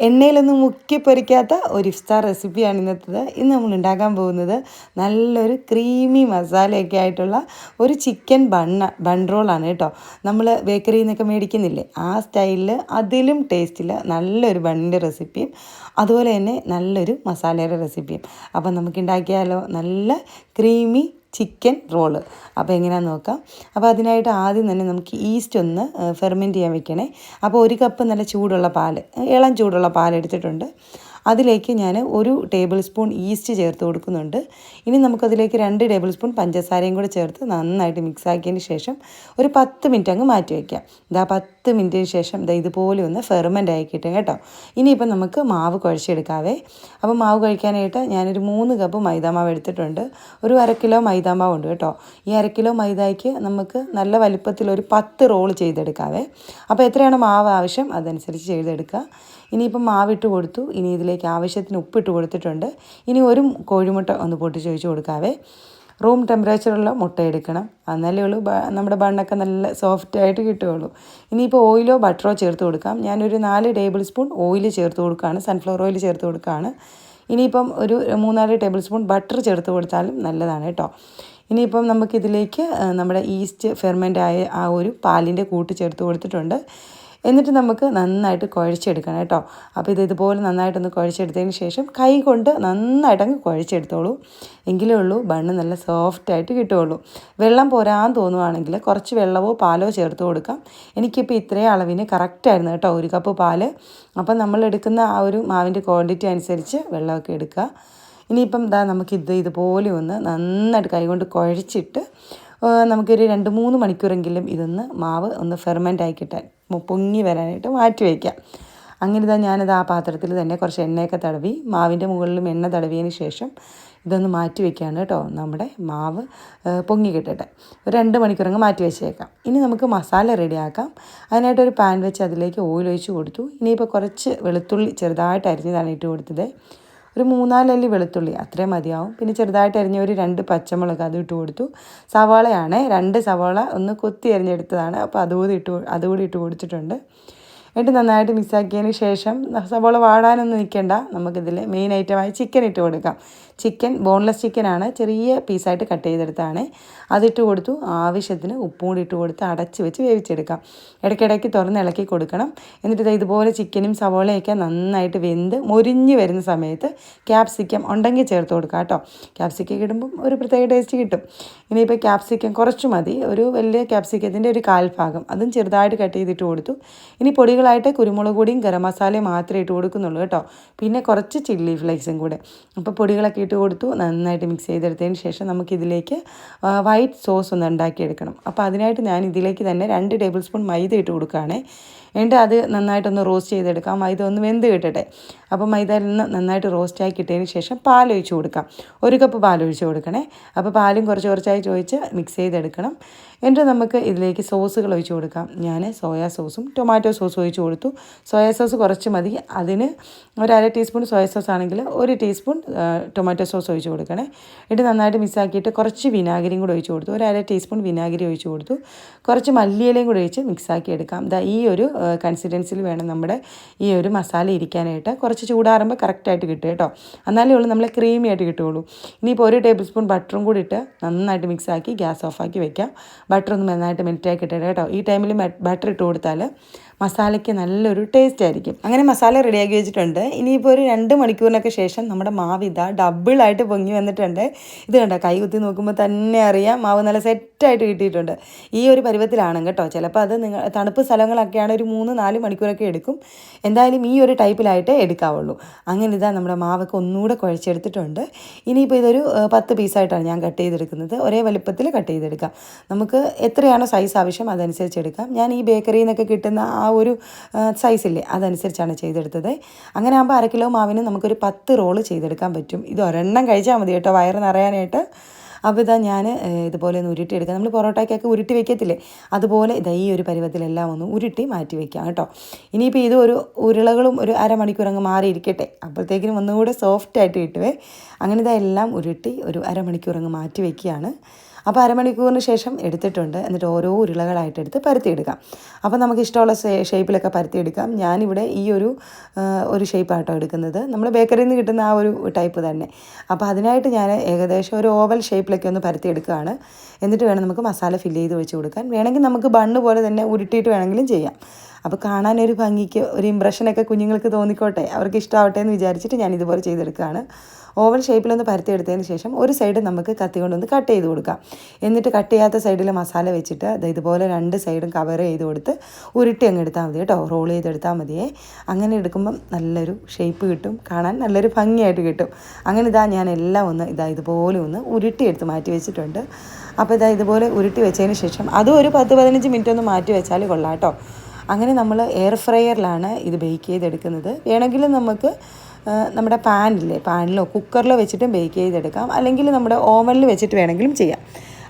എണ്ണയിലൊന്നും മുക്കി പൊരിക്കാത്ത ഒരു ഇഫ്താർ റെസിപ്പിയാണ് ഇന്നത്തേത്. ഇന്ന് നമ്മൾ ഉണ്ടാക്കാൻ പോകുന്നത് നല്ലൊരു ക്രീമി മസാലയൊക്കെ ആയിട്ടുള്ള ഒരു ചിക്കൻ ബണ്ണ ബൺ റോളാണ് കേട്ടോ. നമ്മൾ ബേക്കറിയിൽ നിന്നൊക്കെ മേടിക്കുന്നില്ലേ? ആ സ്റ്റൈലിൽ അതിലും ടേസ്റ്റിൽ നല്ലൊരു ബണ്ണിന്റെ റെസിപ്പിയും അതുപോലെ തന്നെ നല്ലൊരു മസാലയുടെ റെസിപ്പിയും. അപ്പം നമുക്ക് ഉണ്ടാക്കിയാലോ? നല്ല ക്രീമി ചിക്കൻ റോൾ. അപ്പോൾ എങ്ങനെയാണെന്ന് നോക്കാം. അപ്പോൾ അതിനായിട്ട് ആദ്യം തന്നെ നമുക്ക് ഈസ്റ്റ് ഒന്ന് ഫെർമെന്റ് ചെയ്യാൻ വെക്കണേ. അപ്പോൾ ഒരു കപ്പ് നല്ല ചൂടുള്ള പാൽ ഇളം ചൂടുള്ള പാൽ എടുത്തിട്ടുണ്ട്. അതിലേക്ക് ഞാൻ ഒരു ടേബിൾ സ്പൂൺ ഈസ്റ്റ് ചേർത്ത് കൊടുക്കുന്നുണ്ട്. ഇനി നമുക്കതിലേക്ക് രണ്ട് ടേബിൾ സ്പൂൺ പഞ്ചസാരയും കൂടെ ചേർത്ത് നന്നായിട്ട് മിക്സ് ആക്കിയതിന് ശേഷം ഒരു പത്ത് മിനിറ്റ് അങ്ങ് മാറ്റി വയ്ക്കാം ഇതാ പത്ത് മിനിറ്റിന് ശേഷം ഇതാ ഇതുപോലെ ഒന്ന് ഫെർമെന്റ് ആയി കിട്ടും കേട്ടോ. ഇനിയിപ്പോൾ നമുക്ക് മാവ് കുഴച്ചെടുക്കാവേ. അപ്പോൾ മാവ് കഴിക്കാനായിട്ട് ഞാനൊരു മൂന്ന് കപ്പ് മൈദാമാവ് എടുത്തിട്ടുണ്ട്. ഒരു അര കിലോ മൈദാമാവ് ഉണ്ട് കേട്ടോ. ഈ അര കിലോ മൈദയ്ക്ക് നമുക്ക് നല്ല വലിപ്പത്തിൽ ഒരു പത്ത് റോൾ ചെയ്തെടുക്കാവേ. അപ്പോൾ എത്രയാണ് മാവ് ആവശ്യം? അതനുസരിച്ച് ചെയ്തെടുക്കുക. ഇനിയിപ്പം മാവിട്ട് കൊടുത്തു. ഇനി ഇതിലേക്ക് ആവശ്യത്തിന് ഉപ്പിട്ട് കൊടുത്തിട്ടുണ്ട്. ഇനി ഒരു കോഴിമുട്ട ഒന്ന് പൊട്ടിച്ച് ഒഴിച്ച് കൊടുക്കാവേ. റൂം ടെമ്പറേച്ചറുള്ള മുട്ട എടുക്കണം. എന്നാലേ ഉള്ളൂ. നമ്മുടെ ബണ്ണൊക്കെ നല്ല സോഫ്റ്റ് ആയിട്ട് കിട്ടുകയുള്ളൂ. ഇനിയിപ്പോൾ ഓയിലോ ബട്ടറോ ചേർത്ത് കൊടുക്കാം. ഞാനൊരു നാല് ടേബിൾ സ്പൂൺ ഓയിൽ ചേർത്ത് കൊടുക്കുകയാണ്. സൺഫ്ലവർ ഓയിൽ ചേർത്ത് കൊടുക്കുകയാണ്. ഇനിയിപ്പം ഒരു മൂന്നാൽ ടേബിൾ സ്പൂൺ ബട്ടർ ചേർത്ത് കൊടുത്താലും നല്ലതാണ് കേട്ടോ. ഇനിയിപ്പം നമുക്കിതിലേക്ക് നമ്മുടെ ഈസ്റ്റ് ഫെർമെന്റ് ആയ ആ ഒരു പാലിന്റെ കൂട്ട് ചേർത്ത് കൊടുത്തിട്ടുണ്ട്. എന്നിട്ട് നമുക്ക് നന്നായിട്ട് കുഴച്ചെടുക്കണം കേട്ടോ. അപ്പോൾ ഇത് ഇതുപോലെ നന്നായിട്ടൊന്ന് കുഴച്ചെടുത്തതിന് ശേഷം കൈ കൊണ്ട് നന്നായിട്ട് അങ്ങ് കുഴച്ചെടുത്തോളൂ. എങ്കിലേ ഉള്ളൂ ബണ്ണ് നല്ല സോഫ്റ്റായിട്ട് കിട്ടുകയുള്ളൂ. വെള്ളം പോരാൻ തോന്നുവാണെങ്കിൽ കുറച്ച് വെള്ളമോ പാലോ ചേർത്ത് കൊടുക്കാം. എനിക്കിപ്പോൾ ഇത്രയും അളവിന് കറക്റ്റായിരുന്നു കേട്ടോ ഒരു കപ്പ് പാൽ. അപ്പം നമ്മൾ എടുക്കുന്ന ആ ഒരു മാവിന്റെ ക്വാണ്ടിറ്റി അനുസരിച്ച് വെള്ളമൊക്കെ എടുക്കുക. ഇനിയിപ്പം ഇതാ നമുക്കിത് ഇതുപോലെ ഒന്ന് നന്നായിട്ട് കൈ കൊണ്ട് കുഴച്ചിട്ട് നമുക്കൊരു രണ്ട് മൂന്ന് മണിക്കൂറെങ്കിലും ഇതൊന്ന് മാവ് ഒന്ന് ഫെർമെന്റ് ആയി കിട്ടാൻ പൊങ്ങി വരാനായിട്ട് മാറ്റി വയ്ക്കാം അങ്ങനെ ഇതാ ഞാനത് ആ പാത്രത്തിൽ തന്നെ കുറച്ച് എണ്ണയൊക്കെ തടവി മാവിന്റെ മുകളിലും എണ്ണ തടവിയതിന് ശേഷം ഇതൊന്ന് മാറ്റി വയ്ക്കുകയാണ് കേട്ടോ. നമ്മുടെ മാവ് പൊങ്ങി കിട്ടട്ടെ. ഒരു രണ്ട് മണിക്കൂറങ്ങ് മാറ്റി വെച്ചേക്കാം. ഇനി നമുക്ക് മസാല റെഡിയാക്കാം അതിനായിട്ട് ഒരു പാൻ വെച്ച് അതിലേക്ക് ഓയിൽ ഒഴിച്ച് കൊടുത്തു. ഇനിയിപ്പോൾ കുറച്ച് വെളുത്തുള്ളി ചെറുതായിട്ട് അരിഞ്ഞതാണ് ഇട്ട് കൊടുത്തത്. ഒരു മൂന്നാലല്ലി വെളുത്തുള്ളി അത്രയും മതിയാവും. പിന്നെ ചെറുതായിട്ട് അരിഞ്ഞ ഒരു രണ്ട് പച്ചമുളക് അത് ഇട്ട് കൊടുത്തു. സവാളയാണ് രണ്ട് സവാള ഒന്ന് കൊത്തി അരിഞ്ഞെടുത്തതാണ്. അപ്പോൾ അതുകൂടി ഇട്ട് അതുകൂടി ഇട്ട് കൊടുത്തിട്ടുണ്ട്. എന്നിട്ട് നന്നായിട്ട് മിക്സാക്കിയതിന് ശേഷം സവാള വാടാനൊന്നും നിൽക്കേണ്ട നമുക്കിതിൽ മെയിൻ ഐറ്റമായി ചിക്കൻ ഇട്ട് കൊടുക്കാം. ചിക്കൻ ബോൺലെസ് ചിക്കനാണ് ചെറിയ പീസായിട്ട് കട്ട് ചെയ്തെടുത്താണ് അതിട്ട് കൊടുത്തു. ആവശ്യത്തിന് ഉപ്പും കൂടി ഇട്ട് കൊടുത്ത് അടച്ച് വെച്ച് വേവിച്ചെടുക്കാം. ഇടയ്ക്കിടയ്ക്ക് തുറന്ന് ഇളക്കി കൊടുക്കണം. എന്നിട്ട് ഇതുപോലെ ചിക്കനും സവോളയൊക്കെ നന്നായിട്ട് വെന്ത് മൊരിഞ്ഞ് വരുന്ന സമയത്ത് ക്യാപ്സിക്കം ഉണ്ടെങ്കിൽ ചേർത്ത് കൊടുക്കാം കേട്ടോ. ക്യാപ്സിക്കം ഇടുമ്പം ഒരു പ്രത്യേക ടേസ്റ്റ് കിട്ടും. ഇനിയിപ്പോൾ ക്യാപ്സിക്കം കുറച്ച് മതി. ഒരു വലിയ ക്യാപ്സിക്കത്തിന്റെ ഒരു കാൽഭാഗം അതും ചെറുതായിട്ട് കട്ട് ചെയ്തിട്ട് കൊടുത്തു. ഇനി പൊടികളായിട്ട് കുരുമുളക് പൊടിയും ഗരം മസാലയും മാത്രമേ ഇട്ട് കൊടുക്കുന്നുള്ളൂ കേട്ടോ. പിന്നെ കുറച്ച് ചില്ലി ഫ്ലേക്സും കൂടെ. അപ്പോൾ പൊടികളൊക്കെ ഇട്ട് കൊടുത്തു. നന്നായിട്ട് മിക്സ് ചെയ്തെടുത്തതിന് ശേഷം നമുക്കിതിലേക്ക് വൈറ്റ് സോസ് ഒന്ന് ഉണ്ടാക്കിയെടുക്കണം. അപ്പോൾ അതിനായിട്ട് ഞാൻ ഇതിലേക്ക് തന്നെ രണ്ട് ടേബിൾ സ്പൂൺ മൈദ ഇട്ട് കൊടുക്കുകയാണേ. എന്നിട്ട് അത് നന്നായിട്ടൊന്ന് റോസ്റ്റ് ചെയ്തെടുക്കാം. മൈദ ഒന്ന് വെന്ത് കിട്ടട്ടെ. അപ്പോൾ മൈദ നിന്ന് നന്നായിട്ട് റോസ്റ്റ് ആക്കി കിട്ടിയതിന് ശേഷം പാൽ പാലൊഴിച്ച് കൊടുക്കാം. ഒരു കപ്പ് പാൽ പാലൊഴിച്ച് കൊടുക്കണേ. അപ്പോൾ പാലും കുറച്ച് കുറച്ചായി ചോദിച്ച് മിക്സ് ചെയ്തെടുക്കണം. എന്നിട്ട് നമുക്ക് ഇതിലേക്ക് സോസുകൾ ഒഴിച്ച് കൊടുക്കാം. ഞാൻ സോയാ സോസും ടൊമാറ്റോ സോസും ഒഴിച്ച് കൊടുത്തു. സോയാ സോസ് കുറച്ച് മതി. അതിന് ഒരു അര ടീസ്പൂൺ സോയാ സോസ് ആണെങ്കിൽ ഒരു ടീസ്പൂൺ ടൊമാറ്റോ സോസ് ഒഴിച്ച് കൊടുക്കണേ. എന്നിട്ട് നന്നായിട്ട് മിക്സാക്കിയിട്ട് കുറച്ച് വിനാഗിരിയും കൂടെ ഒഴിച്ച് കൊടുത്തു. ഒരു അര ടീസ്പൂൺ വിനാഗിരി ഒഴിച്ച് കൊടുത്തു. കുറച്ച് മല്ലിയിലയും കൂടെ ഒഴിച്ച് മിക്സാക്കി എടുക്കാം. ഇതാ ഈ ഒരു കൺസിസ്റ്റൻസിൽ വേണം നമ്മുടെ ഈ ഒരു മസാല ഇരിക്കാനായിട്ട്. കുറച്ച് ചൂടാറുമ്പോൾ കറക്റ്റായിട്ട് കിട്ടും കേട്ടോ. എന്നാലേ ഉള്ളൂ നമ്മൾ ക്രീമി ആയിട്ട് കിട്ടുകയുള്ളൂ. ഇനിയിപ്പോൾ ഒരു ടേബിൾ സ്പൂൺ ബട്ടറും കൂടി ഇട്ട് നന്നായിട്ട് മിക്സ് ആക്കി ഗ്യാസ് ഓഫാക്കി വെക്കാം. ബട്ടർ ഒന്ന് നന്നായിട്ട് മെൽറ്റാക്കി ഇട്ടേ കേട്ടോ. ഈ ടൈമിൽ ബട്ടർ ഇട്ട് കൊടുത്താൽ മസാലയ്ക്ക് നല്ലൊരു ടേസ്റ്റ് ആയിരിക്കും. അങ്ങനെ മസാല റെഡിയാക്കി വെച്ചിട്ടുണ്ട്. ഇനിയിപ്പോൾ ഒരു രണ്ട് മണിക്കൂറിനൊക്കെ ശേഷം നമ്മുടെ മാവ് ഇതാ ഡബിളായിട്ട് പൊങ്ങി വന്നിട്ടുണ്ട്. ഇത് കണ്ട? കൈ കുത്തി നോക്കുമ്പോൾ തന്നെ അറിയാം. മാവ് നല്ല സെറ്റായിട്ട് കിട്ടിയിട്ടുണ്ട്. ഈ ഒരു പരുവത്തിലാണ് കേട്ടോ. ചിലപ്പോൾ അത് നിങ്ങൾ തണുപ്പ് സ്ഥലങ്ങളൊക്കെയാണ് ഒരു മൂന്ന് നാല് മണിക്കൂറൊക്കെ എടുക്കും. എന്തായാലും ഈ ഒരു ടൈപ്പിലായിട്ട് എടുക്കാവുള്ളൂ. അങ്ങനെ ഇതാ നമ്മുടെ മാവൊക്കെ ഒന്നുകൂടെ കുഴച്ചെടുത്തിട്ടുണ്ട്. ഇനിയിപ്പോൾ ഇതൊരു പത്ത് പീസായിട്ടാണ് ഞാൻ കട്ട് ചെയ്തെടുക്കുന്നത്. ഒരേ വലുപ്പത്തിൽ കട്ട് ചെയ്തെടുക്കാം. നമുക്ക് എത്രയാണോ സൈസ് ആവശ്യം അതനുസരിച്ച് എടുക്കാം. ഞാൻ ഈ ബേക്കറിയിൽ നിന്നൊക്കെ കിട്ടുന്ന ആ ഒരു സൈസില്ലേ അതനുസരിച്ചാണ് ചെയ്തെടുത്തത്. അങ്ങനെ ആകുമ്പോൾ അര കിലോ മാവിന് നമുക്കൊരു പത്ത് റോൾ ചെയ്തെടുക്കാൻ പറ്റും. ഇത് ഒരെണ്ണം കഴിച്ചാൽ മതി കേട്ടോ വയറ് നിറയാനായിട്ട്. അപ്പോൾ ഇതാ ഞാൻ ഇതുപോലെ ഒന്ന് ഉരുട്ടി എടുക്കുക നമ്മൾ പൊറോട്ടയ്ക്കൊക്കെ ഉരുട്ടി വെക്കത്തില്ലേ? അതുപോലെ ഇതാ ഈ ഒരു പരുവത്തിലെല്ലാം ഒന്ന് ഉരുട്ടി മാറ്റി വെക്കാം കേട്ടോ. ഇനിയിപ്പോൾ ഇത് ഒരു ഉരുളകളും ഒരു അരമണിക്കൂർ അങ്ങ് മാറിയിരിക്കട്ടെ. അപ്പോഴത്തേക്കിനും ഒന്നുകൂടെ സോഫ്റ്റ് ആയിട്ട് കിട്ടുവേ. അങ്ങനെ ഇതെല്ലാം ഉരുട്ടി ഒരു അരമണിക്കൂർ അങ്ങ് മാറ്റി വെക്കുകയാണ്. അപ്പോൾ അരമണിക്കൂറിന് ശേഷം എടുത്തിട്ടുണ്ട്. എന്നിട്ട് ഓരോ ഉരുളകളായിട്ട് എടുത്ത് പരത്തിയെടുക്കാം. അപ്പോൾ നമുക്ക് ഇഷ്ടമുള്ള ഷേപ്പിലൊക്കെ പരത്തിയെടുക്കാം. ഞാനിവിടെ ഈ ഒരു ഒരു ഷേപ്പാട്ടോ എടുക്കുന്നത്. നമ്മൾ ബേക്കറിയിൽ നിന്ന് കിട്ടുന്ന ആ ഒരു ടൈപ്പ് തന്നെ. അപ്പോൾ അതിനായിട്ട് ഞാൻ ഏകദേശം ഒരു ഓവൽ ഷേപ്പിലൊക്കെ ഒന്ന് പരത്തിയെടുക്കുകയാണ്. എന്നിട്ട് വേണം നമുക്ക് മസാല ഫില്ല് ചെയ്ത് വെച്ച് കൊടുക്കാൻ. വേണമെങ്കിൽ നമുക്ക് ബണ്ണ് പോലെ തന്നെ ഉരുട്ടിയിട്ട് വേണമെങ്കിലും ചെയ്യാം. അപ്പോൾ ഒരു ഭംഗിക്ക് ഒരു ഇമ്പ്രഷനൊക്കെ കുഞ്ഞുങ്ങൾക്ക് തോന്നിക്കോട്ടെ. അവർക്ക് ഇഷ്ടമാവട്ടെ എന്ന് വിചാരിച്ചിട്ട് ഞാൻ ഇതുപോലെ ചെയ്തെടുക്കുകയാണ്. ഓവൽ ഷേപ്പിലൊന്ന് പരത്തിയെടുത്തതിന് ശേഷം ഒരു സൈഡ് നമുക്ക് കത്തി കൊണ്ടൊന്ന് കട്ട് ചെയ്ത് കൊടുക്കാം. എന്നിട്ട് കട്ട് ചെയ്യാത്ത സൈഡിൽ മസാല വെച്ചിട്ട് അത് ഇതുപോലെ രണ്ട് സൈഡും കവർ ചെയ്ത് കൊടുത്ത് ഉരുട്ടി അങ്ങ് എടുത്താൽ മതി കേട്ടോ. റോൾ ചെയ്തെടുത്താൽ മതിയേ. അങ്ങനെ എടുക്കുമ്പം നല്ലൊരു ഷേപ്പ് കിട്ടും. കാണാൻ നല്ലൊരു ഭംഗിയായിട്ട് കിട്ടും. അങ്ങനെ ഇതാ ഞാൻ എല്ലാം ഒന്ന് ഇതാ ഇതുപോലെ ഒന്ന് ഉരുട്ടി ഉരുട്ടിയെടുത്ത് മാറ്റി വെച്ചിട്ടുണ്ട്. അപ്പോൾ ഇതാ ഇതുപോലെ ഉരുട്ടി വെച്ചതിന് ശേഷം അതും ഒരു പത്ത് പതിനഞ്ച് മിനിറ്റ് ഒന്ന് മാറ്റി വെച്ചാൽ കൊള്ളാം കേട്ടോ. അങ്ങനെ നമ്മൾ എയർ ഫ്രയറിലാണ് ഇത് ബേക്ക് ചെയ്തെടുക്കുന്നത്. വേണമെങ്കിൽ നമുക്ക് നമ്മുടെ പാനില്ലേ പാനിലോ കുക്കറിലോ വെച്ചിട്ടും ബേക്ക് ചെയ്തെടുക്കാം. അല്ലെങ്കിൽ നമ്മുടെ ഓവനിൽ വെച്ചിട്ട് വേണമെങ്കിലും ചെയ്യാം.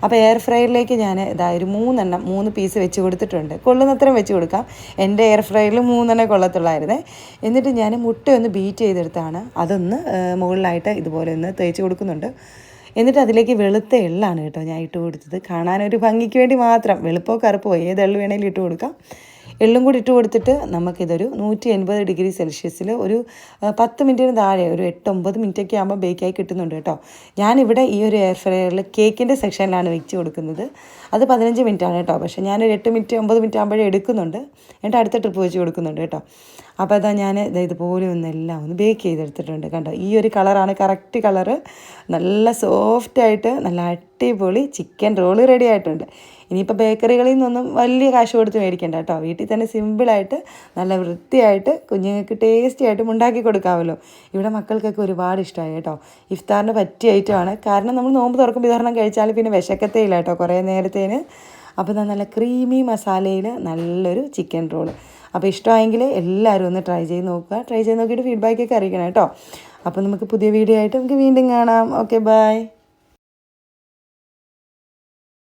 അപ്പോൾ എയർ ഫ്രയറിലേക്ക് ഞാൻ ഇതാ ഒരു മൂന്നെണ്ണം മൂന്ന് പീസ് വെച്ച് കൊടുത്തിട്ടുണ്ട്. കൊള്ളുന്നത്രയും വെച്ച് കൊടുക്കാം. എന്റെ എയർ ഫ്രയറിൽ മൂന്നെണ്ണം കൊള്ളത്തുള്ളായിരുന്നേ. എന്നിട്ട് ഞാൻ മുട്ട ഒന്ന് ബീറ്റ് ചെയ്തെടുത്താണ്. അതൊന്ന് മുകളിലായിട്ട് ഇതുപോലെ ഒന്ന് തേച്ച് കൊടുക്കുന്നുണ്ട്. എന്നിട്ട് അതിലേക്ക് വെളുത്ത എള്ളാണ് കേട്ടോ ഞാൻ ഇട്ട് കൊടുത്തത്. കാണാനൊരു ഭംഗിക്ക് വേണ്ടി മാത്രം. വെളുപ്പോ കറുപ്പോ ഏത് എള്ള് വേണേലും ഇട്ട് കൊടുക്കാം. എള്ളും കൂടി ഇട്ട് കൊടുത്തിട്ട് നമുക്കിതൊരു നൂറ്റി എൺപത് ഡിഗ്രി സെൽഷ്യസിൽ ഒരു പത്ത് മിനിറ്റിന് താഴെ ഒരു എട്ട് ഒമ്പത് മിനിറ്റൊക്കെ ആകുമ്പോൾ ബേക്കായി കിട്ടുന്നുണ്ട് കേട്ടോ. ഞാനിവിടെ ഈ ഒരു എയർ ഫ്രയറിൽ കേക്കിന്റെ സെക്ഷനിലാണ് വെച്ച് കൊടുക്കുന്നത്. അത് പതിനഞ്ച് മിനിറ്റാണ് കേട്ടോ. പക്ഷേ ഞാനൊരു എട്ട് മിനിറ്റ് ഒമ്പത് മിനിറ്റ് ആകുമ്പോഴേ എടുക്കുന്നുണ്ട്. എന്നിട്ട് അടുത്ത ട്രിപ്പ് വെച്ച് കൊടുക്കുന്നുണ്ട് കേട്ടോ. അപ്പോൾ അതാ ഞാൻ ഇതുപോലെ ഒന്ന് എല്ലാം ഒന്ന് ബേക്ക് ചെയ്തെടുത്തിട്ടുണ്ട് കണ്ടോ. ഈ ഒരു കളറാണ് കറക്റ്റ് കളറ് നല്ല സോഫ്റ്റായിട്ട് നല്ല അടിപൊളി ചിക്കൻ റോൾ റെഡി ആയിട്ടുണ്ട്. ഇനിയിപ്പോൾ ബേക്കറികളിൽ നിന്നൊന്നും വലിയ കാശ് കൊടുത്ത് മേടിക്കണ്ട കേട്ടോ. വീട്ടിൽ തന്നെ സിമ്പിളായിട്ട് നല്ല വൃത്തിയായിട്ട് കുഞ്ഞുങ്ങൾക്ക് ടേസ്റ്റി ആയിട്ടും ഉണ്ടാക്കി കൊടുക്കാമല്ലോ. ഇവിടെ മക്കൾക്കൊക്കെ ഒരുപാട് ഇഷ്ടമായി കേട്ടോ. ഇഫ്താറിന് പറ്റിയ ഐറ്റമാണ് കാരണം നമ്മൾ നോമ്പ് തുറക്കുമ്പോൾ ഇതൊരെണ്ണം കഴിച്ചാൽ പിന്നെ വിശക്കത്തേ ഇല്ല കേട്ടോ കുറേ നേരത്തേന്. അപ്പോൾ നല്ല ക്രീമി മസാലയിൽ നല്ലൊരു ചിക്കൻ റോൾ അപ്പോൾ ഇഷ്ടമായെങ്കിൽ എല്ലാവരും ഒന്ന് ട്രൈ ചെയ്ത് നോക്കുക. ട്രൈ ചെയ്ത് നോക്കിയിട്ട് ഫീഡ്ബാക്കൊക്കെ അറിയിക്കണം കേട്ടോ. അപ്പോൾ നമുക്ക് പുതിയ വീഡിയോ ആയിട്ട് നമുക്ക് വീണ്ടും കാണാം. Okay bye